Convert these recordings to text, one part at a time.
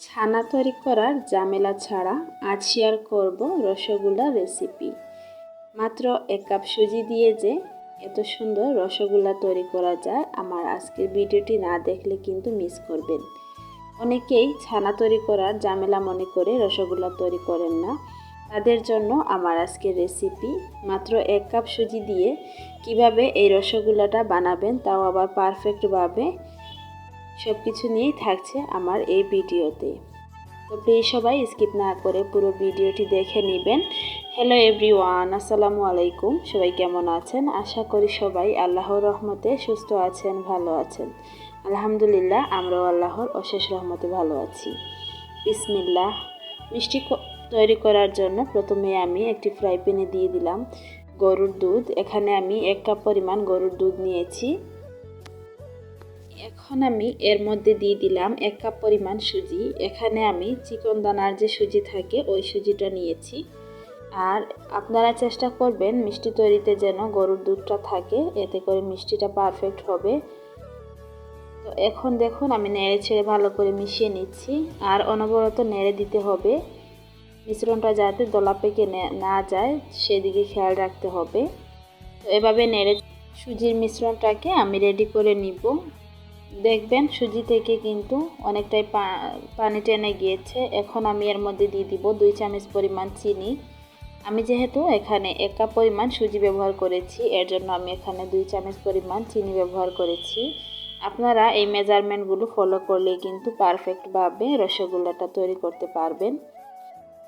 ছানা তৈরি করার ঝামেলা ছাড়া আজ শেয়ার করব রসগোল্লা রেসিপি। মাত্র এক কাপ সুজি দিয়ে যে এত সুন্দর রসগোল্লা তৈরি করা যায়, আমার আজকের ভিডিওটি না দেখলে কিন্তু মিস করবেন। অনেকেই ছানা তৈরি করার ঝামেলা মনে করে রসগোল্লা তৈরি করেন না। তাদের জন্য আমার আজকের রেসিপি। মাত্র এক কাপ সুজি দিয়ে কীভাবে এই রসগোল্লাটা বানাবেন, তাও আবার পারফেক্টভাবে সব কিছু নিয়েই থাকছে আমার এই ভিডিওতে। তো প্লিজ সবাই স্কিপ না করে পুরো ভিডিওটি দেখে নেবেন। হ্যালো এভরিওয়ান আসসালামু আলাইকুম। সবাই কেমন আছেন? আশা করি সবাই আল্লাহর রহমতে সুস্থ আছেন, ভালো আছেন। আলহামদুলিল্লাহ, আমরাও আল্লাহর অশেষ রহমতে ভালো আছি। বিসমিল্লাহ। মিষ্টি তৈরি করার জন্য প্রথমে আমি একটি ফ্রাই প্যানে দিয়ে দিলাম। গরুর দুধ। এখানে আমি এক কাপ পরিমাণ গরুর দুধ নিয়েছি। এখন আমি এর মধ্যে দিয়ে দিলাম এক কাপ পরিমাণ সুজি। এখানে আমি চিকন দানার যে সুজি থাকে, ওই সুজিটা নিয়েছি। আর আপনারা চেষ্টা করবেন মিষ্টি তৈরিতে যেন গরুর দুধটা থাকে, এতে করে মিষ্টিটা পারফেক্ট হবে। তো এখন দেখুন, আমি নেড়ে ছেড়ে ভালো করে মিশিয়ে নিচ্ছি। আর অনবরত নেড়ে দিতে হবে। মিশ্রণটা যাতে দলা পেকে না যায়, সেদিকে খেয়াল রাখতে হবে। তো এভাবে নেড়ে সুজির মিশ্রণটাকে আমি রেডি করে নিব। দেখবেন সুজি থেকে কিন্তু অনেকটাই পানি টেনে গিয়েছে। এখন আমি এর মধ্যে দিয়ে দিব দুই চামচ পরিমাণ চিনি। আমি যেহেতু এখানে এক কাপ পরিমাণ সুজি ব্যবহার করেছি, এর জন্য আমি এখানে দুই চামচ পরিমাণ চিনি ব্যবহার করেছি। আপনারা এই মেজারমেন্টগুলো ফলো করলে কিন্তু পারফেক্টভাবে রসগোল্লাটা তৈরি করতে পারবেন।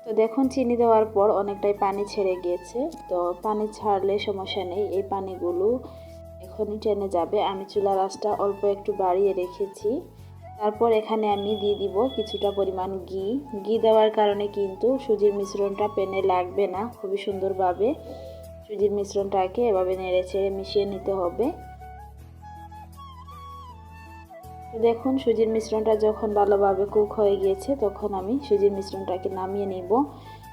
তো দেখুন, চিনি দেওয়ার পর অনেকটাই পানি ছেড়ে গিয়েছে। তো পানি ছাড়লে সমস্যা নেই, এই পানিগুলো এখনই টেনে যাবে। আমি চুলা রাসটা অল্প একটু বাড়িয়ে রেখেছি। তারপর এখানে আমি দিয়ে দিব কিছুটা পরিমাণ ঘি। ঘি দেওয়ার কারণে কিন্তু সুজির মিশ্রণটা পেনে লাগবে না, খুবই সুন্দরভাবে। সুজির মিশ্রণটাকে এভাবে নেড়ে ছেড়ে মিশিয়ে নিতে হবে। দেখুন, সুজির মিশ্রণটা যখন ভালোভাবে কুক হয়ে গিয়েছে, তখন আমি সুজির মিশ্রণটাকে নামিয়ে নিব।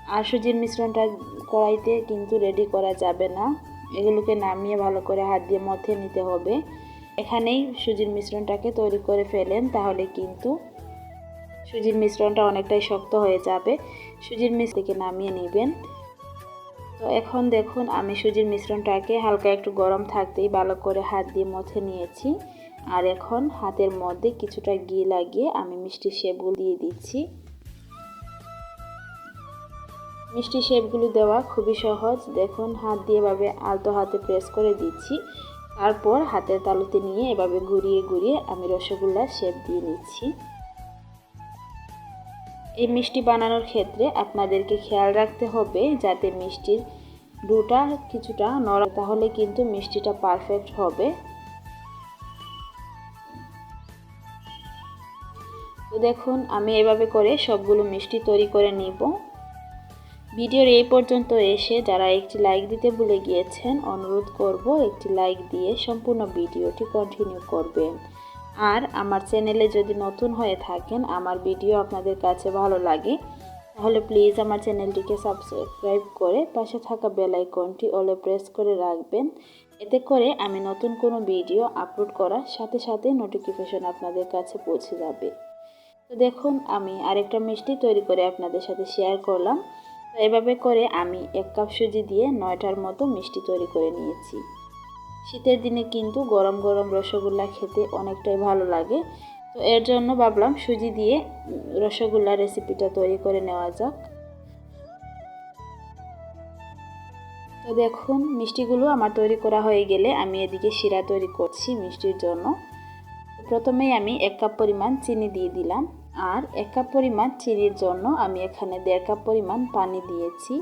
আর সুজির মিশ্রণটা কড়াইতে কিন্তু রেডি করা যাবে না। এগুলোকে নামিয়ে ভালো করে হাত দিয়ে মথে নিতে হবে। এখানেই সুজির মিশ্রণটাকে তৈরি করে ফেলেন, তাহলে কিন্তু সুজির মিশ্রণটা অনেকটাই শক্ত হয়ে যাবে। সুজির মিশ্র নামিয়ে নেবেন। তো এখন দেখুন, আমি সুজির মিশ্রণটাকে হালকা একটু গরম থাকতেই ভালো করে হাত দিয়ে মথে নিয়েছি। আর এখন হাতের মধ্যে কিছুটা ঘি লাগিয়ে আমি মিষ্টি শেপগুলো দিয়ে দিচ্ছি। মিষ্টি শেপগুলো দেওয়া খুবই সহজ। দেখুন, হাত দিয়ে এভাবে আলতো হাতে প্রেস করে দিচ্ছি। তারপর হাতের তালুতে নিয়ে এভাবে ঘুরিয়ে ঘুরিয়ে আমি রসগোল্লার শেপ দিয়ে নিচ্ছি। এই মিষ্টি বানানোর ক্ষেত্রে আপনাদেরকে খেয়াল রাখতে হবে যাতে মিষ্টির ডুটা কিছুটা নরম, তাহলে কিন্তু মিষ্টিটা পারফেক্ট হবে। তো দেখুন, আমি এভাবে করে সবগুলো মিষ্টি তৈরি করে নিব। ভিডিওর এই পর্যন্ত এসে যারা একটি লাইক দিতে ভুলে গিয়েছেন, অনুরোধ করব একটি লাইক দিয়ে সম্পূর্ণ ভিডিওটি কন্টিনিউ করবেন। আর আমার চ্যানেলে যদি নতুন হয়ে থাকেন, আমার ভিডিও আপনাদের কাছে ভালো লাগে, তাহলে প্লিজ আমার চ্যানেলটিকে সাবস্ক্রাইব করে পাশে থাকা বেল আইকনটি অলে প্রেস করে রাখবেন। এতে করে আমি নতুন কোনো ভিডিও আপলোড করার সাথে সাথে নোটিফিকেশন আপনাদের কাছে পৌঁছে যাবে। তো দেখুন, আমি আরেকটা মিষ্টি তৈরি করে আপনাদের সাথে শেয়ার করলাম। এভাবে করে আমি এক কাপ সুজি দিয়ে নয়টার মতো মিষ্টি তৈরি করে নিয়েছি। শীতের দিনে কিন্তু গরম গরম রসগোল্লা খেতে অনেকটাই ভালো লাগে। তো এর জন্য ভাবলাম সুজি দিয়ে রসগোল্লা রেসিপিটা তৈরি করে নেওয়া যাক। তো দেখুন, মিষ্টিগুলো আমার তৈরি করা হয়ে গেলে আমি এদিকে শিরা তৈরি করছি মিষ্টির জন্য। প্রথমেই আমি এক কাপ পরিমাণ চিনি দিয়ে দিলাম। আর এক কাপ পরিমাণ চিনির জন্য আমি এখানে দেড় কাপ পরিমাণ পানি দিয়েছি।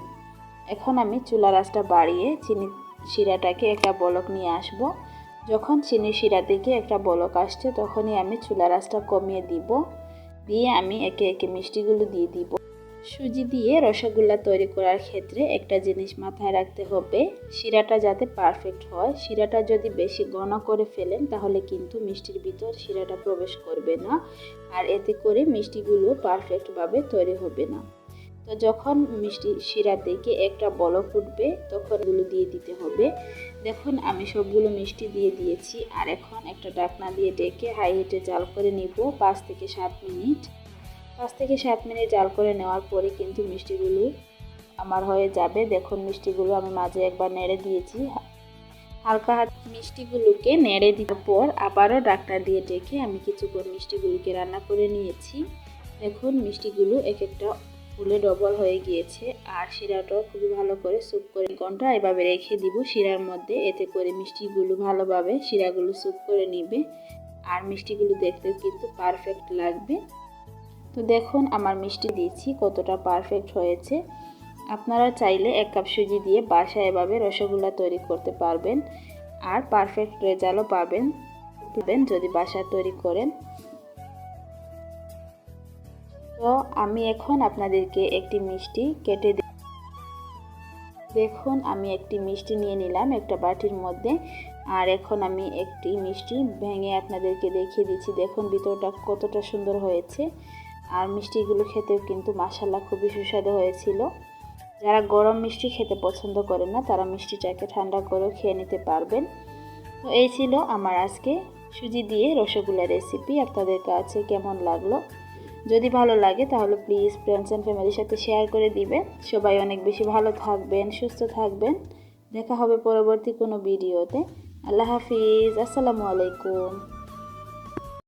এখন আমি চুলা রাসটা বাড়িয়ে চিনি শিরাটাকে একটা বলক নিয়ে আসব। যখন চিনি শিরা থেকে একটা বলক আসছে, তখনই আমি চুলা রাসটা কমিয়ে দিব। দিয়ে আমি একে একে মিষ্টিগুলো দিয়ে দিব। সুজি দিয়ে রসগোল্লা তৈরি করার ক্ষেত্রে একটা জিনিস মাথায় রাখতে হবে, শিরাটা যাতে পারফেক্ট হয়। শিরাটা যদি বেশি ঘন করে ফেলেন, তাহলে কিন্তু মিষ্টির ভিতর শিরাটা প্রবেশ করবে না। আর এতে করে মিষ্টিগুলো পারফেক্টভাবে তৈরি হবে না। তো যখন মিষ্টি শিরা থেকে একটা বলক ফুটবে তখন এগুলো দিয়ে দিতে হবে। দেখুন, আমি সবগুলো মিষ্টি দিয়ে দিয়েছি। আর এখন একটা ডাকনা দিয়ে ডেকে হাই হিটে জাল করে নিব পাঁচ থেকে সাত মিনিট। পাঁচ থেকে সাত মিনিট জাল করে নেওয়ার পরে কিন্তু মিষ্টিগুলো আমার হয়ে যাবে। দেখুন মিষ্টিগুলো আমি মাঝে একবার নেড়ে দিয়েছি। হালকা হাত মিষ্টিগুলোকে নেড়ে দেওয়ার পর আবারও ডাক্তার দিয়ে ডেকে আমি কিছুক্ষণ মিষ্টিগুলোকে রান্না করে নিয়েছি। দেখুন মিষ্টিগুলো এক একটা ফুলে ডবল হয়ে গিয়েছে আর শিরাটাও খুবই ভালো করে স্যুপ করে ঘণ্টা এভাবে রেখে দিব। শিরার মধ্যে এতে করে মিষ্টিগুলো ভালোভাবে শিরাগুলো স্যুপ করে নিবে। আর মিষ্টিগুলো দেখতেও কিন্তু পারফেক্ট লাগবে। তো দেখুন, আমার মিষ্টি দিয়েছি, কতটা পারফেক্ট হয়েছে। আপনারা চাইলে এক কাপ সুজি দিয়ে বাসায় এভাবে রসগোল্লা তৈরি করতে পারবেন। আর পারফেক্ট রেজাল্টও পাবেন। পাবেন যদি বাসায় তৈরি করেন। তো আমি এখন আপনাদেরকে একটি মিষ্টি কেটে দেখুন, আমি একটি মিষ্টি নিয়ে নিলাম একটা বাটির মধ্যে। আর এখন আমি একটি মিষ্টি ভেঙে আপনাদেরকে দেখিয়ে দিচ্ছি। দেখুন, ভিতরটা কতটা সুন্দর হয়েছে। আর মিষ্টিগুলো খেতেও কিন্তু মাসাল্লা খুবই সুস্বাদু হয়েছিল। যারা গরম মিষ্টি খেতে পছন্দ করেন না, তারা মিষ্টিটাকে ঠান্ডা করেও খেয়ে নিতে পারবেন। তো এই ছিল আমার আজকে সুজি দিয়ে রসগোল্লা রেসিপি আপনাদের কাছে কেমন লাগল? যদি ভালো লাগে, তাহলে প্লিজ ফ্রেন্ডস অ্যান্ড ফ্যামিলির সাথে শেয়ার করে দিবেন। সবাই অনেক বেশি ভালো থাকবেন, সুস্থ থাকবেন। দেখা হবে পরবর্তী কোনো ভিডিওতে। আল্লাহ হাফিজ, আসসালামু আলাইকুম।